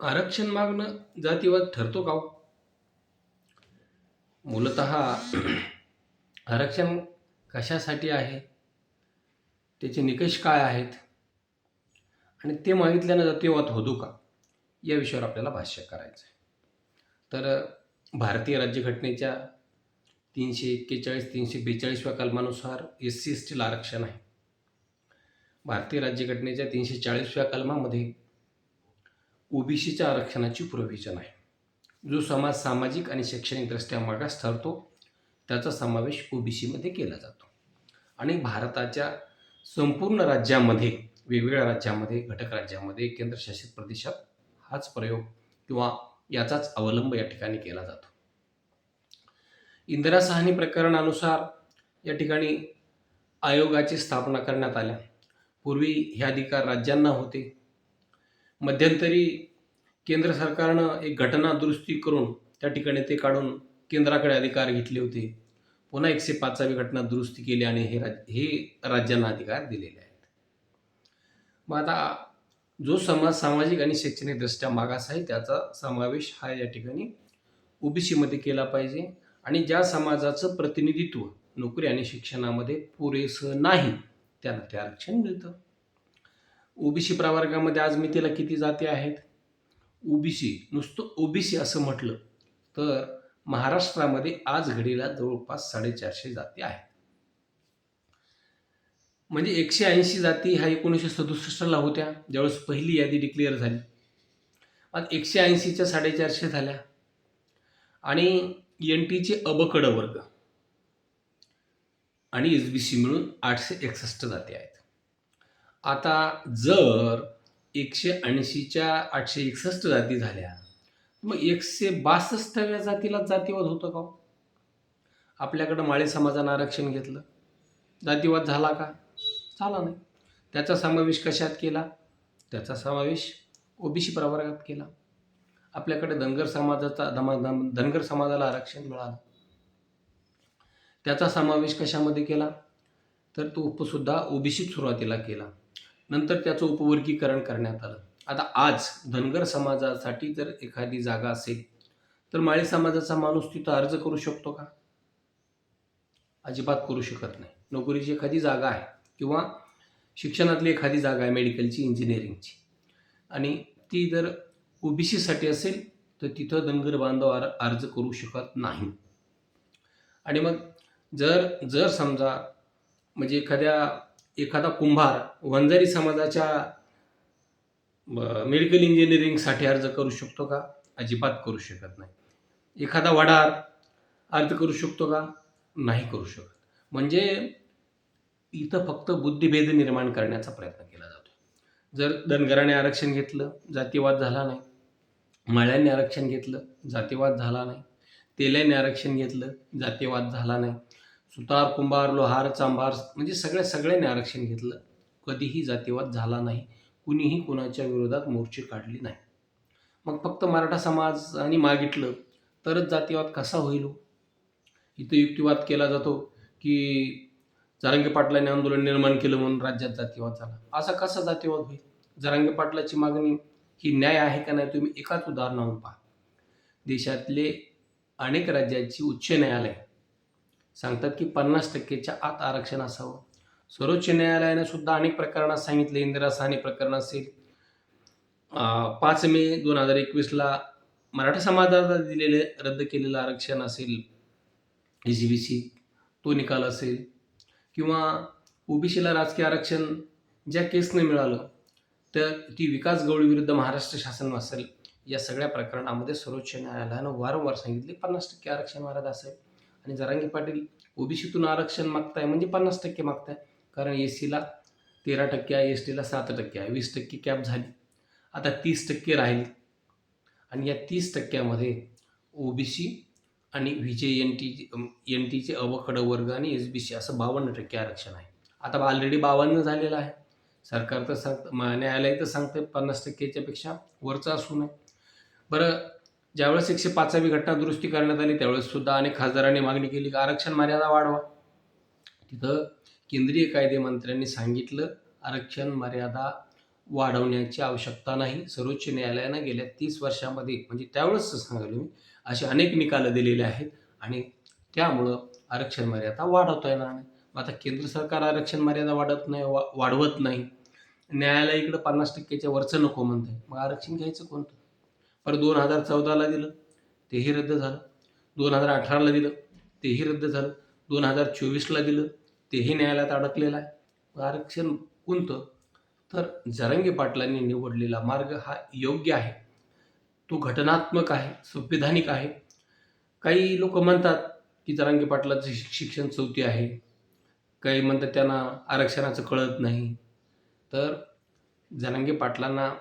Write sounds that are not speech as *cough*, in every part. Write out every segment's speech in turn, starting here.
आरक्षण मागणं जातीवाद ठरतो का हो? मूलत *clears throat* आरक्षण कशासाठी आहे? त्याचे निकष काय आहेत? आणि ते मागितल्यानं जातीवाद होतो का? या विषयावर आपल्याला भाष्य करायचं आहे तर भारतीय राज्यघटनेच्या तीनशे एक्केचाळीस तीनशे बेचाळीसव्या कलमानुसार एस सी एस टीला आरक्षण आहे. भारतीय राज्यघटनेच्या तीनशे चाळीसव्या कलमामध्ये ओबीसीच्या आरक्षणाची प्रोव्हिजन आहे जो समाज सामाजिक आणि शैक्षणिकदृष्ट्या मागास ठरतो त्याचा समावेश ओबीसीमध्ये केला जातो. आणि भारताच्या संपूर्ण राज्यामध्ये वेगवेगळ्या राज्यामध्ये घटक राज्यामध्ये केंद्रशासित प्रदेशात हाच प्रयोग किंवा याचाच अवलंब या ठिकाणी केला जातो. इंदिरा साहनी प्रकरणानुसार या ठिकाणी आयोगाची स्थापना करण्यात आल्या. पूर्वी हे अधिकार राज्यांना होते. मध्यंतरी केंद्र सरकारनं एक घटना दुरुस्ती करून त्या ठिकाणी ते काढून केंद्राकडे अधिकार घेतले होते. पुन्हा एकशे पाचावी घटना दुरुस्ती केली आणि हे राज हे राज्यांना अधिकार दिलेले आहेत. मग आता जो समाज सामाजिक आणि शैक्षणिकदृष्ट्या मागास आहे त्याचा समावेश हा या ठिकाणी ओबीसीमध्ये केला पाहिजे आणि ज्या समाजाचं प्रतिनिधित्व नोकरी आणि शिक्षणामध्ये पुरेसं नाही त्यांना ते आरक्षण मिळतं. ओबीसी प्रवर्गामध्ये आज मितीला किती जाती आहेत? ओबीसी नुसतं ओबीसी असं म्हटलं तर महाराष्ट्रामध्ये आज घडीला जवळपास साडेचारशे जाती आहेत. म्हणजे एकशे ऐंशी जाती ह्या एकोणीसशे सदुसष्टला होत्या ज्यावेळेस पहिली यादी डिक्लेअर झाली. आता एकशे ऐंशीच्या साडेचारशे झाल्या. आणि एन टीचे अबकड वर्ग आणि एस बी सी मिळून आठशे एकसष्ट जाती आहेत. आता जर एकशे ऐंशीच्या आठशे एकसष्ट जाती झाल्या. मग एकशे बासष्टाव्या जातीला जातीवाद होतं का हो? आपल्याकडं माळी समाजानं आरक्षण घेतलं. जातीवाद झाला का? झाला नाही. त्याचा समावेश कशात केला? त्याचा समावेश ओबीसी प्रवर्गात केला. आपल्याकडे धनगर समाजाचा दमा धनगर समाजाला आरक्षण मिळालं. त्याचा समावेश कशामध्ये केला? तर तो उपसुद्धा ओबीसीत सुरुवातीला केला. नंतर त्याचं उपवर्गीकरण करण्यात आलं. आता आज धनगर समाजासाठी जर एखादी जागा असेल तर माळी समाजाचा माणूस तिथं अर्ज करू शकतो का? अजिबात करू शकत नाही. नोकरीची एखादी जागा आहे किंवा शिक्षणातली एखादी जागा आहे मेडिकलची इंजिनिअरिंगची. आणि ती जर ओबीसीसाठी असेल तर तिथं धनगर बांधव आर अर्ज करू शकत नाही. आणि मग जर जर समजा म्हणजे एखाद्या एखादा कुंभार वंजारी समाजाच्या मेडिकल इंजिनिअरिंगसाठी अर्ज करू शकतो का? अजिबात करू शकत नाही. एखादा वडार अर्ज करू शकतो का? नाही करू शकत. म्हणजे इथं फक्त बुद्धिभेद निर्माण करण्याचा प्रयत्न केला जातो. जर धनगराने आरक्षण घेतलं जातीवाद झाला नाही. माळ्यांनी आरक्षण घेतलं जातीवाद झाला नाही. तेल्याने आरक्षण घेतलं जातीवाद झाला नाही. सुतार कुंभार लोहार चांभार म्हणजे सगळ्या सगळ्यांनी आरक्षण घेतलं. कधीही जातीवाद झाला नाही. कुणीही कुणाच्या विरोधात मोर्चे काढले नाही. मग फक्त मराठा समाजाने मागितलं तरच जातीवाद कसा होईल हो? इथं युक्तिवाद केला जातो की जरांगे पाटलांनी आंदोलन निर्माण केलं म्हणून राज्यात जातीवाद झाला. असा कसा जातीवाद होईल? जरांगे पाटलाची मागणी ही न्याय आहे का नाही तुम्ही एकाच उदाहरणावरून पहा. देशातले अनेक राज्याची उच्च न्यायालय सांगतात की पन्नास टक्केच्या आत आरक्षण असावं. सर्वोच्च न्यायालयाने सुद्धा अनेक प्रकरणात सांगितले. इंदिरा साहनी प्रकरण असेल. पाच मे दोन हजार एकवीसला मराठा समाजाला दिलेले रद्द केलेलं आरक्षण असेल. ए सी बी सी तो निकाल असेल. किंवा ओबीसीला राजकीय आरक्षण ज्या केसनं मिळालं तर ती विकास गवळी विरुद्ध महाराष्ट्र शासन असेल. या सगळ्या प्रकरणामध्ये सर्वोच्च न्यायालयानं वारंवार सांगितले पन्नास टक्के आरक्षण महाराज असेल आणि जरांगे पाटील ओबीसीतून आरक्षण मागताय म्हणजे पन्नास टक्के मागताय. कारण एस सीला तेरा टक्के आहे एस टीला सात टक्के आहे वीस टक्के कॅप झाली. आता तीस टक्के राहील. आणि या तीस टक्क्यामध्ये ओबीसी आणि V J N T N टीचे अवखड वर्ग आणि एस बी सी असं बावन्न टक्के आरक्षण आहे. आता ऑलरेडी बावन्न झालेलं आहे. सरकार तर सांगतं म- न्यायालय तर सांगतं पन्नास टक्केच्यापेक्षा वरचं असू नये. बरं ज्यावेळेस एकशे पाचावी घटना दुरुस्ती करण्यात आली त्यावेळेस सुद्धा अनेक खासदारांनी मागणी केली की आरक्षण मर्यादा वाढवा. तिथं केंद्रीय कायदे मंत्र्यांनी सांगितलं आरक्षण मर्यादा वाढवण्याची आवश्यकता नाही. सर्वोच्च न्यायालयानं गेल्या तीस वर्षामध्ये म्हणजे त्यावेळेस सांगायला मी असे अनेक निकाल दिलेले आहेत आणि त्यामुळं आरक्षण मर्यादा वाढवता येणार नाही. मग आता केंद्र सरकार आरक्षण मर्यादा वाढत नाही वा वाढवत नाही. न्यायालय इकडं पन्नास टक्क्याच्या वरचं नको म्हणतंय. मग आरक्षण घ्यायचं कोणतं? पर दोन हजार चौदाला दिलं तेही रद्द झालं. दोन हजार अठराला दिलं तेही रद्द झालं. दोन हजार चोवीसला दिलं तेही न्यायालयात अडकलेलं आहे. आरक्षण कोणतं? तर जरंगे पाटलांनी निवडलेला मार्ग हा योग्य आहे. तो घटनात्मक आहे संविधानिक आहे. काही लोक म्हणतात की जरांगे पाटलाचं शिक्षण चौथी आहे. काही म्हणतात त्यांना आरक्षणाचं कळत नाही. तर जरांगे पाटलांना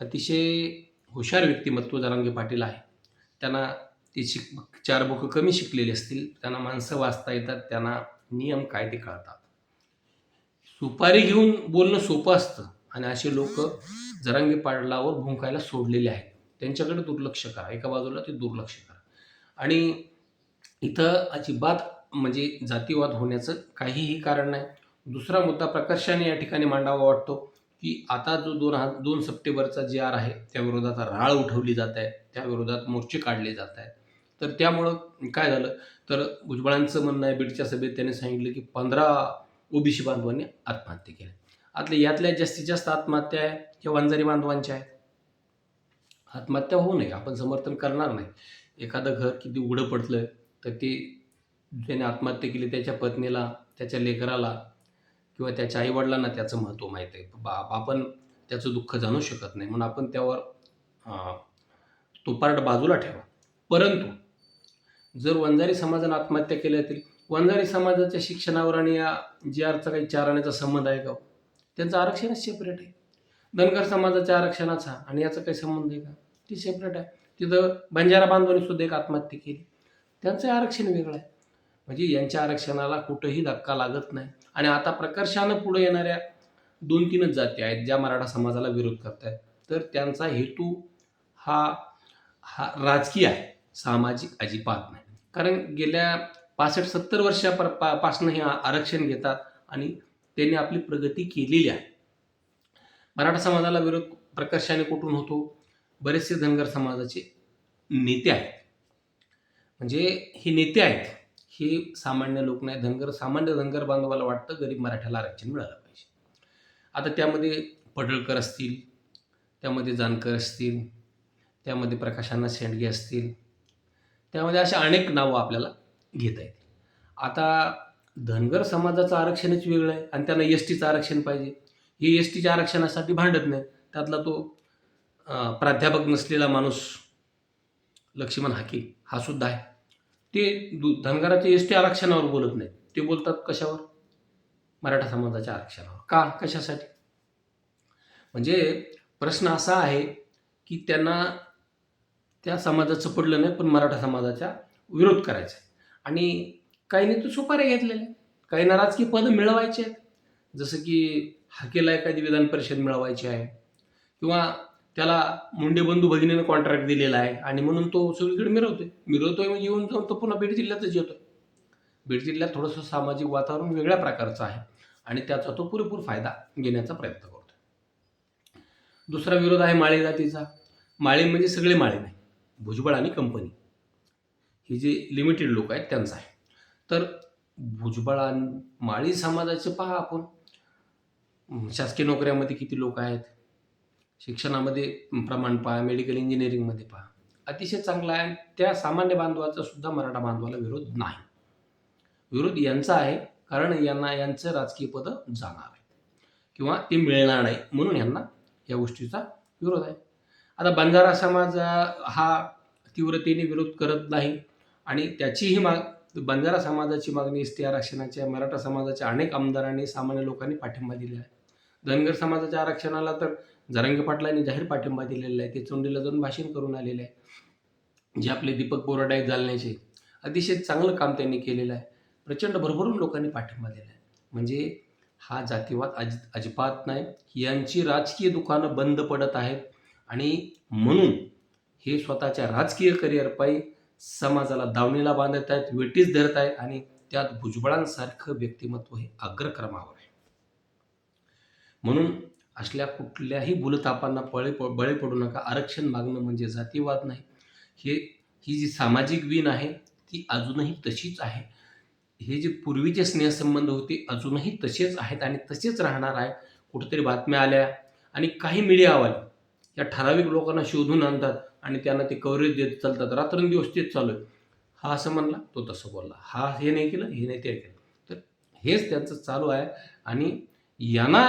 अतिशय हुशार व्यक्तिमत्व जरांगे पाटील आहे. त्यांना ती शिक चार बुकं कमी शिकलेली असतील. त्यांना माणसं वाचता येतात. त्यांना नियम कायदे कळतात. सुपारी घेऊन बोलणं सोपं असतं आणि असे लोक जरांगे पाडलावर भुंकायला सोडलेले आहेत. त्यांच्याकडे दुर्लक्ष करा. एका बाजूला ते दुर्लक्ष करा. आणि इथं अजिबात म्हणजे जातीवाद होण्याचं काहीही कारण नाही. दुसरा मुद्दा प्रकर्षाने या ठिकाणी मांडावा वाटतो. की आता जो दोन हा दोन सप्टेंबरचा जी आर आहे त्याविरोधात राळ उठवली जात आहे त्या विरोधात मोर्चे काढले जात आहेत. तर त्यामुळं काय झालं? तर भुजबळांचं म्हणणं आहे बीडच्या सभेत त्याने सांगितलं की पंधरा ओबीसी बांधवांनी आत्महत्या केल्या आतल्या यातल्या जास्तीत जास्त आत्महत्या आहे ह्या वंजारी बांधवांच्या आहेत? आत्महत्या होऊ नये आपण समर्थन करणार नाही. एखादं घर किती उघडं पडलं तर ते ज्याने आत्महत्या केली त्याच्या पत्नीला त्याच्या लेकराला किंवा त्याच्या आईवडिलांना त्याचं महत्त्व माहीत आहे. बा आपण त्याचं दुःख जाणू शकत नाही. म्हणून आपण त्यावर अं, तो पार्ट बाजूला ठेवा. परंतु जर वंजारी समाजानं आत्महत्या केल्या तरी वंजारी समाजाच्या शिक्षणावर आणि या जी आरचा काही चार आण्याचा संबंध आहे का? त्यांचं आरक्षणच सेपरेट आहे. धनगर समाजाच्या आरक्षणाचा आणि याचा काही संबंध आहे का? ती सेपरेट आहे. तिथं बंजारा बांधवांनी सुद्धा एक आत्महत्या केली. त्यांचं आरक्षण वेगळं आहे. म्हणजे यांच्या आरक्षणाला कुठंही धक्का लागत नाही. आणि आता प्रकर्षानं पुढे येणाऱ्या दोन तीनच जाती आहेत ज्या मराठा समाजाला विरोध करत आहेत तर त्यांचा हेतू हा हा राजकीय आहे सामाजिक अजिबात नाही. कारण गेल्या पासष्ट सत्तर वर्षापर पा पासनं हे आरक्षण घेतात आणि त्यांनी आपली प्रगती केलेली आहे. मराठा समाजाला विरोध प्रकर्षाने कुठून होतो? बरेचसे धनगर समाजाचे नेते आहेत. म्हणजे हे नेते आहेत. हे सामान्य लोक नाही धनगर सामान्य धनगर बांधवाला वाटतं गरीब मराठ्याला आरक्षण मिळालं पाहिजे. आता त्यामध्ये पडळकर असतील त्यामध्ये जानकर असतील त्यामध्ये प्रकाशांना शेंडगे असतील त्यामध्ये अशा अनेक नावं आपल्याला घेता येतील. आता धनगर समाजाचं आरक्षणच वेगळं आहे आणि त्यांना एस टीचं आरक्षण पाहिजे. हे एस टीच्या आरक्षणासाठी भांडत नाही. त्यातला तो प्राध्यापक नसलेला माणूस लक्ष्मण हाके हा सुद्धा आहे. ते दु धनगराच्या एस टी आरक्षणावर बोलत नाहीत. ते बोलतात कशावर? मराठा समाजाच्या आरक्षणावर. का? कशासाठी? म्हणजे प्रश्न असा आहे की त्यांना त्या समाजाचं पडलं नाही पण मराठा समाजाचा विरोध करायचा आहे आणि काहीने तो सुपाऱ्या घेतलेल्या आहेत. काहींना राजकीय पदं मिळवायचे आहेत. जसं की हाकेला एखादी विधान परिषद मिळवायची आहे. किंवा त्याला मुंडे बंधू भगिनीनं कॉन्ट्रॅक्ट दिलेला आहे. आणि म्हणून तो सगळीकडे मिरवतोय. मिरवतोय म्हणजे येऊन जाऊन तो पुन्हा बीड जिल्ह्यातच येतोय. बीड जिल्ह्यात थोडंसं सामाजिक वातावरण वेगळ्या प्रकारचं आहे. आणि त्याचा तो पुरेपूर फायदा घेण्याचा प्रयत्न करतो दुसरा विरोध आहे माळी जातीचा. माळी म्हणजे सगळे माळी नाही. भुजबळ आणि कंपनी. हे जे लिमिटेड लोक आहेत त्यांचं आहे. तर भुजबळ आणि माळी समाजाचे पहा आपण. शासकीय नोकऱ्यामध्ये किती लोक आहेत? शिक्षणामध्ये प्रमाण पहा मेडिकल इंजिनिअरिंगमध्ये पहा. अतिशय चांगला आहे. त्या सामान्य बांधवाचा सुद्धा मराठा बांधवाला विरोध नाही. विरोध यांचा आहे कारण यांना यांचं राजकीय पद जाणार आहे किंवा ते मिळणार नाही म्हणून यांना या गोष्टीचा विरोध आहे. आता बंजारा समाज हा तीव्रतेने विरोध करत नाही. आणि त्याचीही माग बंजारा समाजाची मागणी एस टी आरक्षणाच्या मराठा समाजाच्या अनेक आमदारांनी सामान्य लोकांनी पाठिंबा दिलेला आहे. धनगर समाजाच्या आरक्षणाला तर जरांगे पाटलांनी जाहीर पाठिंबा दिलेला आहे. ते चोंडीला जाऊन भाषण करून आलेले आहे. जे आपले दीपक बोराडे आहेत जालन्याचे अतिशय चांगलं काम त्यांनी केलेलं आहे. प्रचंड भरभरून लोकांनी पाठिंबा दिला आहे. म्हणजे हा जातीवाद अजि अजिबात नाही. यांची राजकीय दुकानं बंद पडत आहेत. आणि म्हणून हे स्वतःच्या राजकीय करिअर पायी समाजाला दावणीला बांधत आहेत वेटीस धरत आहेत आणि त्यात भुजबळांसारखं व्यक्तिमत्व हे अग्रक्रमावर म्हणून असल्या कुठल्याही भूलथापांना पळे प बळे पडू नका. आरक्षण मागणं म्हणजे जातीवाद नाही. हे ही जी सामाजिक वीण आहे ती अजूनही तशीच आहे. हे जे पूर्वीचे स्नेहसंबंध होते अजूनही तसेच आहेत आणि तसेच राहणार आहे. कुठेतरी बातम्या आल्या आणि काही मीडियावाले या ठराविक लोकांना शोधून आणतात आणि त्यांना ते कव्हरेज देत चालतात. रात्रंदिवस तेच चालू आहे. हा असं म्हणला तो तसं बोलला. हा हे नाही केलं हे नाही ते केलं. तर हेच त्यांचं चालू आहे. आणि यांना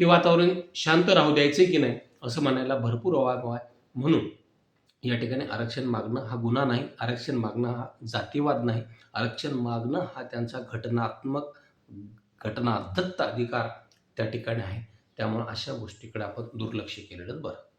हे वातावरण शांत राहू द्यायचं की नाही असं म्हणायला भरपूर अवाक आहे. म्हणून या ठिकाणी आरक्षण मागणं हा गुन्हा नाही. आरक्षण मागणं हा जातीवाद नाही. आरक्षण मागणं हा त्यांचा घटनात्मक घटनादत्त अधिकार त्या ठिकाणी आहे. त्यामुळं अशा गोष्टीकडे आपण दुर्लक्ष केलेलं बरं.